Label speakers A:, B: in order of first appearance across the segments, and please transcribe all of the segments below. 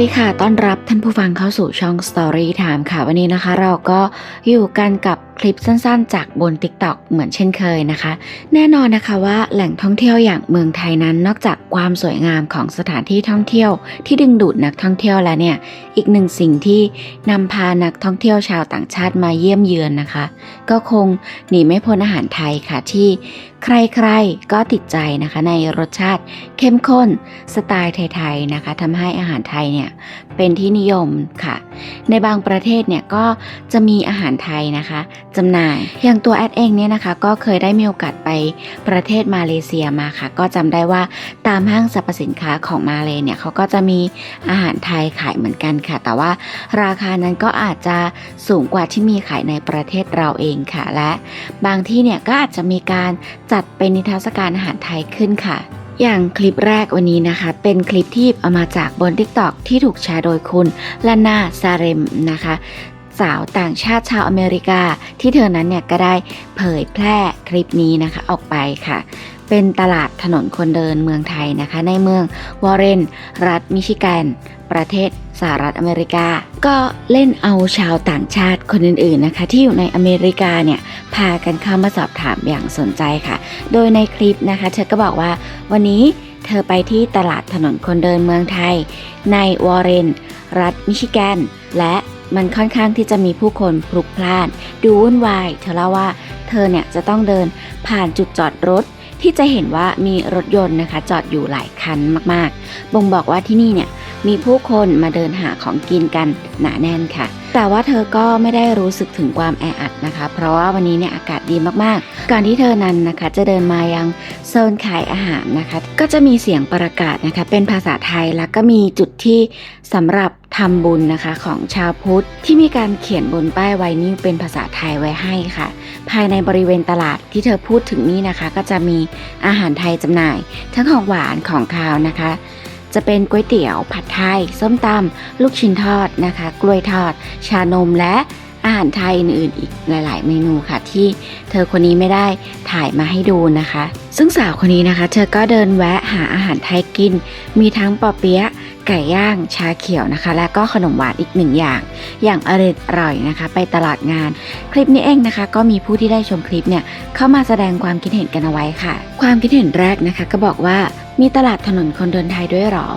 A: สดีค่ะ ต้อนรับท่านผู้ฟังเข้าสู่ช่อง Story Time ค่ะ วันนี้นะคะ เราก็อยู่กันกับคลิปสั้นๆ จากบน TikTok เหมือนเช่นเคยนะคะ แน่นอนนะคะว่าแหล่งท่องเที่ยวอย่างเมืองไทยนั้น นอกจากความสวยงามของสถานที่ท่องเที่ยว ที่ดึงดูดนักท่องเที่ยวแล้วเนี่ย อีกหนึ่งสิ่งที่นำพานักท่องเที่ยวชาวต่างชาติมาเยี่ยมเยือนนะคะ ก็คงหนีไม่พ้นอาหารไทยค่ะที่ใครๆก็ติดใจนะคะในรสชาติเข้มข้นสไตล์ไทยๆนะคะทำให้อาหารไทยเนี่ยเป็นที่นิยมค่ะ ในบางประเทศเนี่ยก็จะมีอาหารไทยนะคะจำหน่ายอย่างตัวแอดเองเนี่ยนะคะก็เคยได้มีโอกาสไปประเทศมาเลเซียมาค่ะ ก็จำได้ว่าตามห้างสรรพสินค้าของมาเลเนี่ยเขาก็จะมีอาหารไทยขายเหมือนกันค่ะ แต่ว่าราคานั้นก็อาจจะสูงกว่าที่มีขายในประเทศเราเองค่ะ และบางที่เนี่ยก็อาจจะมีการจัดเป็นนิทรรศการอาหารไทยขึ้นค่ะ อย่างคลิปแรกวันนี้นะคะ เป็นคลิปที่เอามาจากบน TikTok ที่ถูกแชร์โดยคุณลานาซาเรมนะคะสาวต่างชาติชาวอเมริกา ที่เธอนั้นเนี่ยก็ได้เผยแพร่คลิปนี้นะคะออกไปค่ะ เป็นตลาดถนนคนเดินเมืองไทยนะคะ ในเมืองวอร์เรน รัฐมิชิแกน ประเทศสหรัฐอเมริกา ก็เล่นเอาชาวต่างชาติคนอื่นๆนะคะ ที่อยู่ในอเมริกาเนี่ยพากันเข้ามาสอบถามอย่างสนใจค่ะ โดยในคลิปนะคะ เธอก็บอกว่าวันนี้เธอไปที่ตลาดถนนคนเดินเมืองไทย ในวอร์เรน รัฐมิชิแกน และมันค่อนข้างที่จะมีผู้คนพลุกพล่าน ดูวุ่นวาย เธอเล่าว่า เธอเนี่ยจะต้องเดินผ่านจุดจอดรถ ที่จะเห็นว่ามีรถยนต์นะคะ จอดอยู่หลายคันมากๆ บ่งบอกว่าที่นี่เนี่ย มีผู้คนมาเดินหาของกินกันหนาแน่นค่ะ แต่ว่าเธอก็ไม่ได้รู้สึกถึงความแออัดนะคะ เพราะว่าวันนี้เนี่ยอากาศดีมากๆ ก่อนที่เธอนั้นนะคะจะเดินมายังโซนขายอาหารนะคะ ก็จะมีเสียงประกาศนะคะ เป็นภาษาไทยแล้วก็มีจุดที่สำหรับทำบุญนะคะของชาวพุทธที่มีการเขียนบนป้ายไวนิวเป็นภาษาไทยไว้ให้ค่ะ ภายในบริเวณตลาดที่เธอพูดถึงนี่นะคะ ก็จะมีอาหารไทยจำหน่าย ทั้งของหวานของคาวนะคะ จะเป็นก๋วยเตี๋ยว ผัดไทย ส้มตำลูกชิ้นทอดนะคะ กล้วยทอด ชานมและอาหารไทยอื่นๆอีกหลาย ๆ เมนูค่ะ ที่เธอคนนี้ไม่ได้ถ่ายมาให้ดูนะคะ ซึ่งสาวคนนี้นะคะ เธอก็เดินแวะหาอาหารไทยกิน มีทั้งปอเปี๊ยะไก่ย่างชาเขียวนะคะ และก็ขนมหวานอีกหนึ่งอย่าง อย่างอร่อยอร่อยนะคะ ไปตลาดงาน คลิปนี้เองนะคะ ก็มีผู้ที่ได้ชมคลิปเนี่ยเข้ามาแสดงความคิดเห็นกันเอาไว้ค่ะ ความคิดเห็นแรกนะคะ ก็บอกว่า มีตลาดถนนคนเดินไทยด้วยหรอ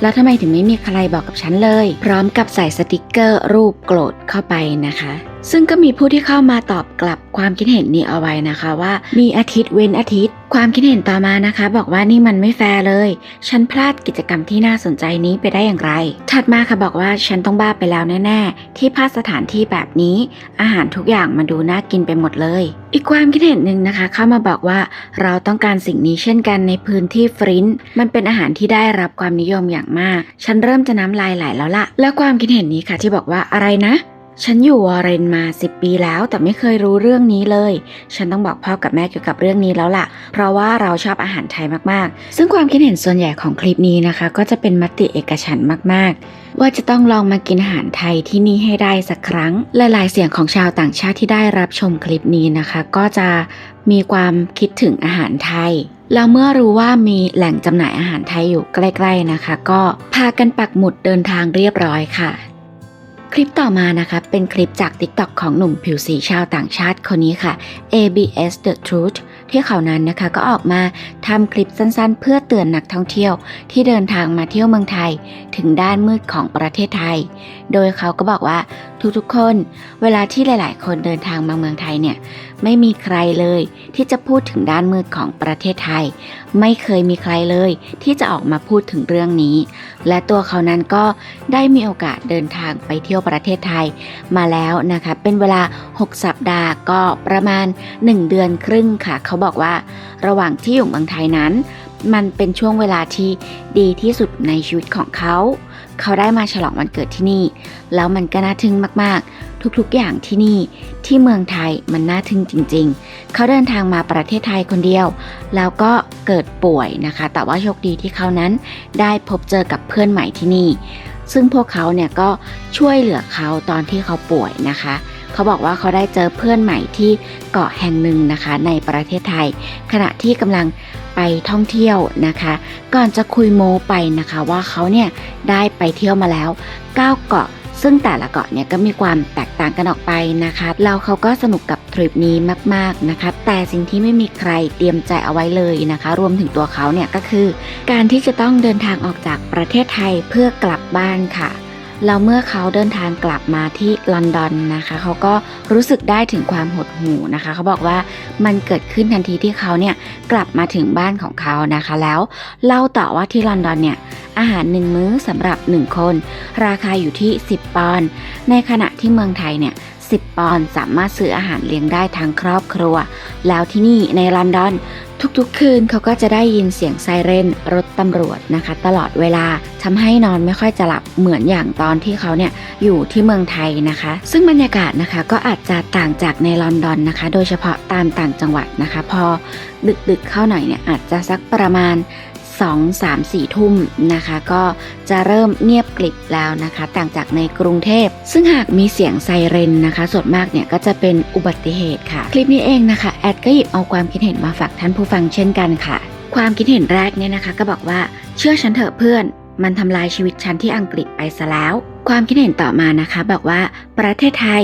A: แล้วทำไมถึงไม่มีใครบอกกับฉันเลย พร้อมกับใส่สติกเกอร์รูปโกรธเข้าไปนะคะ ซึ่งก็มีผู้ที่เข้ามาตอบกลับความคิดเห็นนี้เอาไว้นะคะว่า มีอาทิตย์เว้นอาทิตย์ ความคิดเห็นต่อมานะคะ บอกว่านี่มันไม่แฟร์เลย ฉันพลาดกิจกรรมที่น่าสนใจนี้ไปได้อย่างไร ถัดมาค่ะบอกว่าฉันต้องบ้าไปแล้วแน่ๆ ที่พลาดสถานที่แบบนี้ อาหารทุกอย่างมันดูน่ากินไปหมดเลย อีกความคิดเห็นหนึ่งนะคะ เข้ามาบอกว่าเราต้องการสิ่งนี้เช่นกันในพื้นที่ฟรินท์มันเป็นอาหารที่ได้รับความนิยมอย่างมาก ฉันเริ่มจะน้ำลายไหลแล้วละแล้วความคิดเห็นนี้ค่ะที่บอกว่าอะไรนะ ฉันอยู่วอร์เรนมา10ปีแล้วแต่ไม่เคยรู้เรื่องนี้เลย ฉันต้องบอกพ่อกับแม่เกี่ยวกับเรื่องนี้แล้วล่ะ เพราะว่าเราชอบอาหารไทยมากๆ ซึ่งความคิดเห็นส่วนใหญ่ของคลิปนี้นะคะ ก็จะเป็นมติเอกฉันมากๆ ว่าจะต้องลองมากินอาหารไทยที่นี่ให้ได้สักครั้ง หลายๆ เสียงของชาวต่างชาติที่ได้รับชมคลิปนี้นะคะ ก็จะมีความคิดถึงอาหารไทยแล้วเมื่อรู้ว่ามีแหล่งจำหน่ายอาหารไทยอยู่ใกล้ ๆนะคะ ก็พากันปักหมุดเดินทางเรียบร้อยค่ะ คลิปต่อมานะคะเป็นคลิปจาก TikTok ของหนุ่มผิวสีชาวต่างชาติคนนี้ค่ะ ABS The Truth ที่เขานั้นนะคะก็ออกมาทำคลิปสั้นๆ เพื่อเตือนนักท่องเที่ยว ที่เดินทางมาเที่ยวเมืองไทย ถึงด้านมืดของประเทศไทย โดยเขาก็บอกว่าทุกๆคน เวลาที่หลายๆ คนเดินทางมาเมืองไทยเนี่ย ไม่มีใครเลยที่จะพูดถึงด้านมืดของประเทศไทย ไม่เคยมีใครเลยที่จะออกมาพูดถึงเรื่องนี้ และตัวเขานั้นก็ได้มีโอกาสเดินทางไปเที่ยวประเทศไทย มาแล้วนะคะเป็นเวลา 6 สัปดาห์ก็ประมาณ 1 เดือนครึ่งค่ะ เขาบอกว่า ระหว่างที่อยู่เมืองไทยนั้น มันเป็นช่วงเวลาที่ดีที่สุดในชีวิตของเขา เขาได้มาฉลองวันเกิดที่นี่ แล้วมันก็น่าทึ่งมากๆ ทุกๆอย่างที่นี่ที่เมืองไทยมันน่าทึ่งจริง ๆ เขาเดินทางมาประเทศไทยคนเดียว แล้วก็เกิดป่วยนะคะ แต่ว่าโชคดีที่เขานั้นได้พบเจอกับเพื่อนใหม่ที่นี่ ซึ่งพวกเขาเนี่ยก็ช่วยเหลือเขาตอนที่เขาป่วยนะคะเขาบอกว่าเขาได้เจอเพื่อนใหม่ที่เกาะแห่งหนึ่งนะคะในประเทศไทย ขณะที่กำลัง ไปท่องเที่ยวนะคะ ก่อนจะคุยโมไปนะคะว่าเขาเนี่ยได้ไปเที่ยวมาแล้ว 9 เกาะ ซึ่งแต่ละเกาะเนี่ยก็มีความแตกต่างกันออกไปนะคะแล้วเขาก็สนุกกับทริปนี้มากๆนะคะ แต่สิ่งที่ไม่มีใครเตรียมใจเอาไว้เลยนะคะ รวมถึงตัวเขาเนี่ยก็คือ การที่จะต้องเดินทางออกจากประเทศไทยเพื่อกลับบ้านค่ะ แล้วเมื่อเขาเดินทางกลับมาที่ลอนดอนนะคะ เขาก็รู้สึกได้ถึงความหดหู่นะคะ เขาบอกว่ามันเกิดขึ้นทันทีที่เขาเนี่ยกลับมาถึงบ้านของเขานะคะ แล้วเล่าต่อว่าที่ลอนดอนเนี่ยอาหารหนึ่งมื้อสำหรับ 1 คน ราคาอยู่ที่ 10 ปอนด์ในขณะที่เมืองไทยเนี่ย10 ปอนด์สามารถซื้ออาหารเลี้ยงได้ทั้งครอบครัว แล้วที่นี่ในลอนดอน ทุกๆ คืนเขาก็จะได้ยินเสียงไซเรนรถตำรวจนะคะ ตลอดเวลาทำให้นอนไม่ค่อยจะหลับเหมือนอย่างตอนที่เขาเนี่ยอยู่ที่เมืองไทยนะคะ ซึ่งบรรยากาศนะคะก็อาจจะต่างจากในลอนดอนนะคะ โดยเฉพาะตามต่างจังหวัดนะคะ พอดึกๆเข้าหน่อยเนี่ยอาจจะสักประมาณ 2 3 4 ทุ่มนะคะ ก็จะเริ่มเงียบกลิบแล้วนะคะ ต่างจากในกรุงเทพ ซึ่งหากมีเสียงไซเรนนะคะส่วนมากเนี่ยก็จะเป็นอุบัติเหตุค่ะ คลิปนี้เองนะคะแอดก็หยิบเอาความคิดเห็นมาฝากท่านผู้ฟังเช่นกันค่ะ ความคิดเห็นแรกเนี่ยนะคะ ก็บอกว่าเชื่อฉันเถอะเพื่อน มันทำลายชีวิตฉันที่อังกฤษไปซะแล้วความคิดเห็นต่อมานะคะบอกว่าประเทศไทย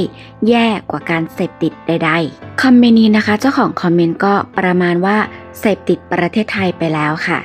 A: แย่กว่าการเสพติดใดๆ คอมเมนต์นี้นะคะ เจ้าของคอมเมนต์ก็ประมาณว่าเสพติดประเทศไทยไปแล้วค่ะ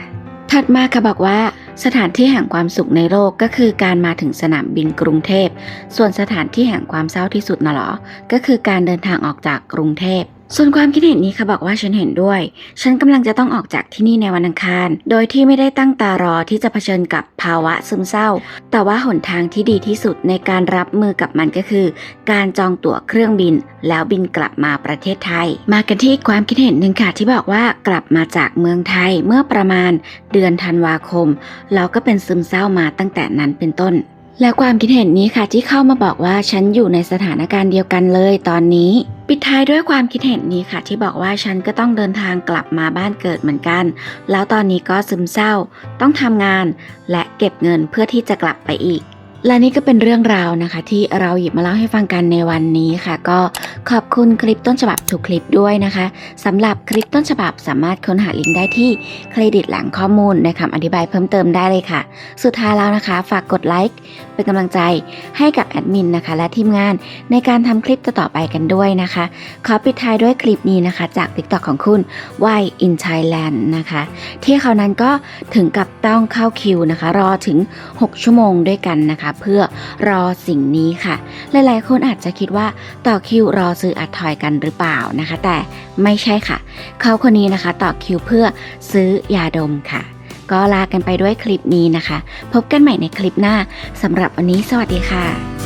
A: ถัดมาค่ะบอกว่า สถานที่แห่งความสุขในโลกก็คือการมาถึงสนามบินกรุงเทพ ส่วนสถานที่แห่งความเศร้าที่สุดน่ะเหรอ ก็คือการเดินทางออกจากกรุงเทพ ส่วนความคิดเห็นนี้ค่ะบอกว่าฉันเห็นด้วย ฉันกำลังจะต้องออกจากที่นี่ในวันอังคาร โดยที่ไม่ได้ตั้งตารอที่จะเผชิญกับภาวะซึมเศร้า แต่ว่าหนทางที่ดีที่สุดในการรับมือกับมันก็คือ การจองตั๋วเครื่องบิน แล้วบินกลับมาประเทศไทย มากันที่ความคิดเห็นหนึ่งค่ะที่บอกว่ากลับมาจากเมืองไทยเมื่อประมาณเดือนธันวาคม เราก็เป็นซึมเศร้ามาตั้งแต่นั้นเป็นต้นและความคิดเห็นนี้ค่ะที่เข้ามาบอกว่าฉันอยู่ในสถานการณ์เดียวกันเลยตอนนี้ ปิดท้ายด้วยความคิดเห็นนี้ค่ะ ที่บอกว่าฉันก็ต้องเดินทางกลับมาบ้านเกิดเหมือนกัน แล้วตอนนี้ก็ซึมเศร้า ต้องทำงาน และเก็บเงินเพื่อที่จะกลับไปอีก และนี่ก็เป็นเรื่องราวนะคะ ที่เราหยิบมาเล่าให้ฟังกันในวันนี้ค่ะ ก็ขอบคุณคลิปต้นฉบับทุกคลิปด้วยนะคะสำหรับคลิปต้นฉบับสามารถค้นหาลิงก์ได้ที่เครดิตหลังข้อมูลในคำอธิบายเพิ่มเติมได้เลยค่ะ สุดท้ายแล้วนะคะ ฝากกดไลค์เป็นกำลังใจให้กับแอดมินนะคะ และทีมงานในการทำคลิปต่อไปกันด้วยนะคะ ขอปิดท้ายด้วยคลิปนี้นะคะ จาก TikTok ของคุณ Y in Thailand นะคะ ที่เขานั้นก็ถึงกับต้องเข้าคิวนะคะ รอถึง 6 ชั่วโมงด้วยกันนะคะเพื่อรอสิ่งนี้ค่ะ หลายๆ คนอาจจะคิดว่าต่อคิวรอซื้ออัดทอยกันหรือเปล่านะคะ แต่ไม่ใช่ค่ะ เขาคนนี้นะคะต่อคิวเพื่อซื้อยาดมค่ะ ก็ลากันไปด้วยคลิปนี้นะคะ พบกันใหม่ในคลิปหน้าสำหรับวันนี้สวัสดีค่ะ